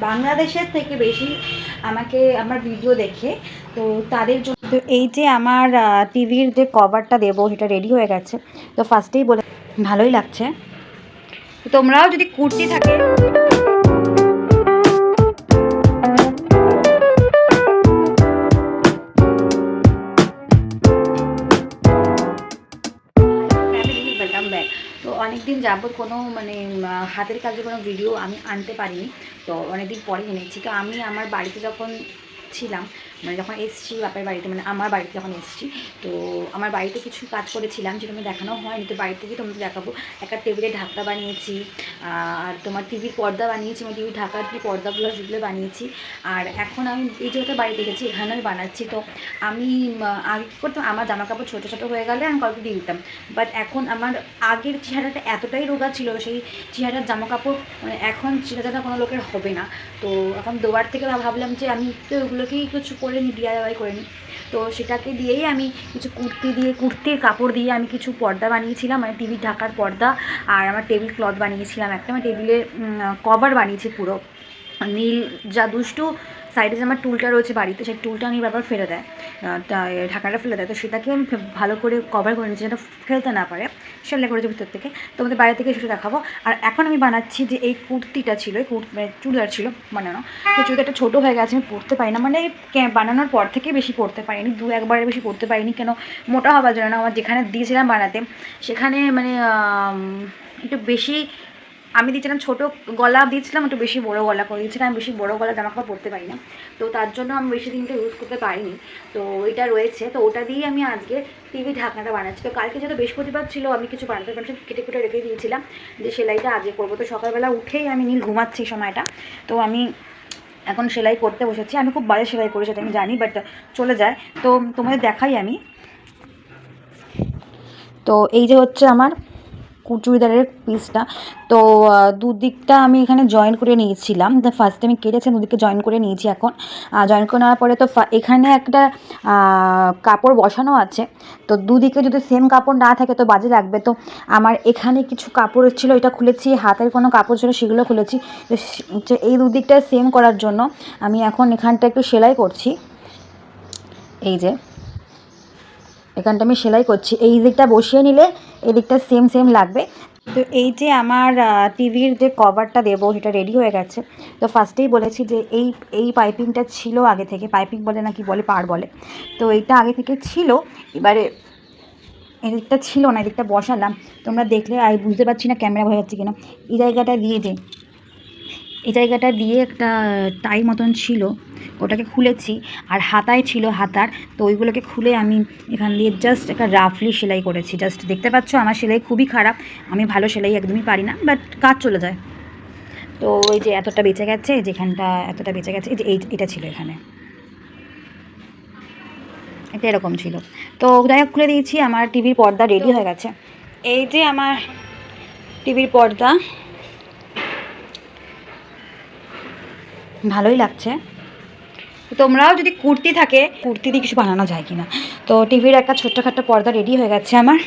বাংলাদেশের থেকে বেশি আমাকে আমার ভিডিও দেখে তো তাদের জন্য তো এই যে আমার টিভির যে কভারটা দেবো সেটা রেডি হয়ে গেছে। তো ফার্স্টেই বলে ভালোই লাগছে। তোমরাও যদি কুর্তি থাকে অনেক দিন যাবত কোনো মানে হাতের কাজের কোনো ভিডিও আমি আনতে পারিনি। তো অনেক দিন পরে এনেছি। তো আমি আমার বাড়িতে যখন ছিলাম মানে যখন এসছি, বাপের বাড়িতে মানে আমার বাড়িতে যখন এসছি, তো আমার বাড়িতে কিছু কাজ করেছিলাম যেটা আমি দেখানো হয়নি। তো বাড়িতে গিয়ে তোমাদের দেখাবো। একটা টেবিলে ঢাকটা বানিয়েছি, আর তোমার টিভির পর্দা বানিয়েছি আমার টিভির ঢাকার যে পর্দাগুলো সেগুলো বানিয়েছি। আর এখন আমি এই যেহেতু বাড়ি দেখেছি, এখানে আমি বানাচ্ছি। তো আমি আগে কী করতাম, আমার জামা কাপড় ছোটো ছোটো হয়ে গেলে আমি কাউকে দিয়ে দিতাম। বাট এখন আমার আগের চেহারাটা এতটাই রোগা ছিল, সেই চেহারার জামা কাপড় মানে এখন চেহারাটা কোনো লোকের হবে না। তো এখন দুবার থেকে ভাবলাম যে আমি তো ওগুলোকেই কিছু করে নিই ডিআইওয়াই করে নিই তো সেটাকে দিয়েই আমি কিছু কুর্তি দিয়ে, কুর্তির কাপড় দিয়ে আমি কিছু পর্দা বানিয়েছিলাম মানে টিভির ঢাকার পর্দা আর আমার টেবিল ক্লথ বানিয়েছিলাম একটা। আমার টেবিলের কভার বানিয়েছি পুরো। নীল যা দুষ্টু সাইডে যে আমার টুলটা রয়েছে বাড়িতে, সেই টুলটা আমি বারবার ফেলে দেয়। ঢাকাটা ফেলে দেয়। তো সেটাকে আমি ভালো করে কভার করে নিচ্ছি যেটা ফেলতে না পারে। সেলাই করেছি ভিতর থেকে। তোমাদের বাইরে থেকে সেটা দেখাবো। আর এখন আমি বানাচ্ছি যে এই কুর্তিটা ছিল, এই কুর্তি মানে চুড়িদার ছিল, বানানো। সেই চুড়িদারটা ছোটো হয়ে গেছে, আমি পরতে পারি না। মানে বানানোর পর থেকে বেশি পরতে পারিনি। দু, একবারের বেশি পরতে পারিনি। কেন? মোটা হওয়ার জন্য না। আমার যেখানে দিয়েছিলাম বানাতে, সেখানে মানে একটু বেশি আমি দিয়েছিলাম ছোটো গলা দিয়েছিলাম, একটু বেশি বড় গলা করে দিয়েছিলাম, আমি বেশি বড় গলা জামা কাপড় পরতে পারি না তো তার জন্য আমি বেশি দিনটা ইউজ করতে পারিনি। তো এটা রয়েছে, তো ওটা দিয়েই আমি আজকে টিভি ঢাকনাটা বানাচ্ছি। তো কালকে যেহেতু বৃহস্পতিবার ছিল, আমি কিছু বানাতে পারছি কেটে কুটে রেখে দিয়েছিলাম যে সেলাইটা আজকে করব। তো সকালবেলা উঠেই আমি নীল ঘুমাচ্ছি এই সময়টা। তো আমি এখন সেলাই করতে বসেছি। আমি খুব বাজে সেলাই করি সেটা আমি জানি বাট চলে যায়। তো তোমাদের দেখাই আমি। তো এই যে হচ্ছে আমার চুড়িদারের পিসটা তো দুদিকটা আমি এখানে জয়েন করে নিয়েছিলাম। ফার্স্টে আমি কেটেছি দুদিকে জয়েন করে নিয়েছি এখন। জয়েন করে নেওয়ার পরে তো এখানে একটা কাপড় বসানো আছে। তো দুদিকে যদি সেম কাপড় না থাকে তো বাজে লাগবে। তো আমার এখানে কিছু কাপড় ছিল, এটা খুলেছি, হাতের কোনো কাপড় ছিল সেগুলো খুলেছি। তো এই দুদিকটা সেম করার জন্য আমি এখন এখানটা একটু সেলাই করছি। এই যে, এখানটা আমি সেলাই করছি। এই দিকটা বসিয়ে নিলে এই দিকটা সেম সেম লাগবে। তো এই যে আমার টিভির যে কভারটা দেবো, সেটা রেডি হয়ে গেছে। তো ফার্স্টেই বলেছি যে এই এই পাইপিংটা ছিল আগে থেকে। পাইপিং বলে না কি বলে পার বলে। তো এইটা আগে থেকে ছিল। এবারে এদিকটা ছিল না, এদিকটা বসালাম। তোমরা দেখলে, আর বুঝতে পারছি না ক্যামেরা বোঝা যাচ্ছে কিনা। এই জায়গাটা দিয়ে যে, এই জায়গাটা দিয়ে একটা টাই মতন ছিল। ওটাকে খুলেছি আর হাতায় ছিল হাতার, তো ওইগুলোকে খুলে আমি এখান দিয়ে জাস্ট একটা রাফলি সেলাই করেছি। জাস্ট দেখতে পাচ্ছ আমার সেলাই খুবই খারাপ, আমি ভালো সেলাই একদমই পারি না বাট কাজ চলে যায়। তো ওই যে এতটা বেঁচে গেছে, যেখানটা এতটা বেঁচে গেছে, এই যে এটা ছিল এখানে। এটা এরকম ছিল। তো যাই হোক, খুলে দিয়েছি, আমার টিভির পর্দা রেডি হয়ে গেছে। এই যে আমার টিভির পর্দা। ভালোই লাগছে। তোমরাও যদি কুর্তি থাকে, কুর্তি দিয়ে কিছু বানানো যায় কিনা। তো টিভির একটা ছোট্টখাট্ট পর্দা রেডি হয়ে গেছে আমার।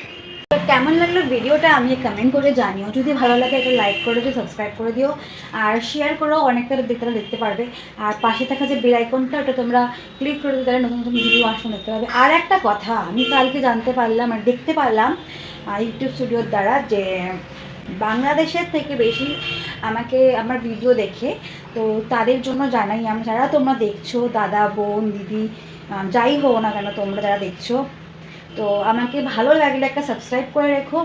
কেমন লাগল ভিডিওটা আমি কমেন্ট করে জানিও। যদি ভালো লাগে একটা লাইক করে দিও সাবস্ক্রাইব করে দিও। আর শেয়ার করো, অনেকটা দেখতে দেখতে পারবে। আর পাশে থাকা যে বেল আইকনটা ওটা তোমরা ক্লিক করে দিতে তাহলে নতুন নতুন ভিডিও আসলে দেখতে পারবে আর একটা কথা, আমি কালকে জানতে পারলাম আর দেখতে পারলাম ইউটিউব স্টুডিওর দ্বারা যে বাংলাদেশের থেকে বেশি আমাকে আমার ভিডিও দেখে, তো তাদের জন্য জানাই, আমি যারা তোমরা দেখছ, দাদা, বোন, দিদি যাই হোক না কেন, তোমরা যারা দেখছ, তো আমাকে ভালো লাগলে একটা সাবস্ক্রাইব করে রেখো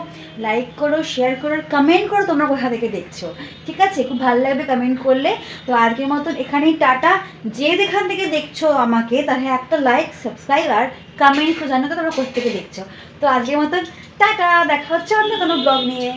লাইক করো শেয়ার করো কমেন্ট করো তোমরা কোথা থেকে দেখছ, ঠিক আছে? খুব ভালো লাগবে কমেন্ট করলে, তো আজকের মতন এখানেই টাটা। যে যেখান থেকে দেখছ আমাকে তাহলে একটা লাইক সাবস্ক্রাইব আর কমেন্ট জানো তো তোমরা কোথা থেকে দেখছ। তো আজকের মতন টাটা, দেখা হচ্ছে অন্য কোনো ব্লগ নিয়ে।